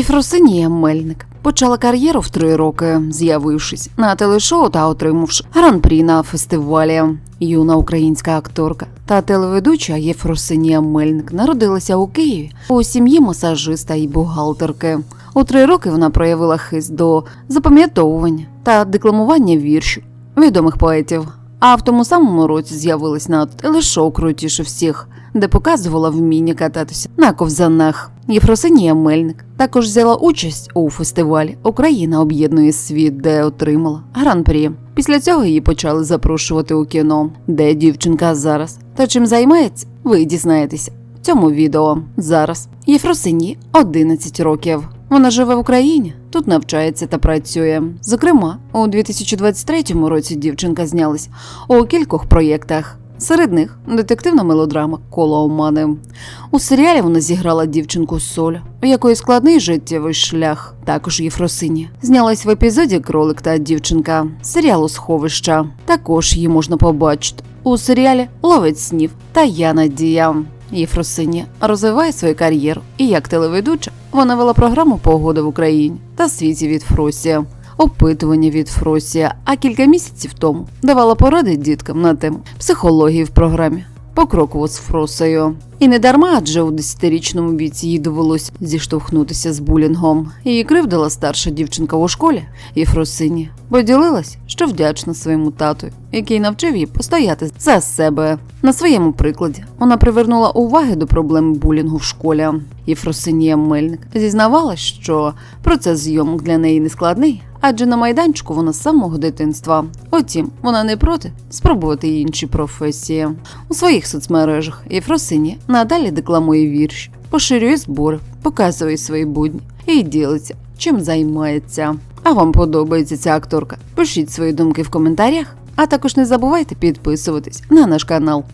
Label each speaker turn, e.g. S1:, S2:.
S1: Єфросинія Мельник почала кар'єру в три роки, з'явившись на телешоу та отримавши гран-прі на фестивалі. Юна українська акторка та телеведуча Єфросинія Мельник народилася у Києві у сім'ї масажиста і бухгалтерки. У три роки вона проявила хист до запам'ятовування та декламування віршів відомих поетів. А в тому самому році з'явилась на телешоу крутіше всіх, де показувала вміння кататися на ковзанах. Єфросинія Мельник також взяла участь у фестивалі Україна об'єднує світ, де отримала гран-прі. Після цього її почали запрошувати у кіно, де дівчинка зараз. Та чим займається, ви дізнаєтеся в цьому відео. Зараз Єфросині 11 років. Вона живе в Україні, тут навчається та працює. Зокрема, у 2023 році дівчинка знялась у кількох проєктах. Серед них детективна мелодрама Коло омани. У серіалі вона зіграла дівчинку Соль, у якої складний життєвий шлях. Також Єфросині знялась в епізоді Кролик та дівчинка серіалу Сховища. Також її можна побачити у серіалі Ловець снів та Я Надія. Єфросині розвиває свою кар'єру і як телеведуча вона вела програму Погода в Україні та світі від Фросія, опитування від Фросія. а кілька місяців тому давала поради діткам на тему психології в програмі. Покроково з Фросею. І не дарма, адже у 10-річному віці їй довелося зіштовхнутися з булінгом. Її кривдила старша дівчинка у школі Єфросині. Поділилась, що вдячна своєму тату, який навчив її постояти за себе. На своєму прикладі вона привернула уваги до проблеми булінгу в школі. Єфросинія Мельник зізнавалась, що процес зйомок для неї не складний, адже на майданчику вона з самого дитинства. Утім, вона не проти спробувати інші професії. У своїх соцмережах Єфросині надалі декламує вірші, поширює збори, показує свої будні і ділиться, чим займається. А вам подобається ця акторка? Пишіть свої думки в коментарях, а також не забувайте підписуватись на наш канал.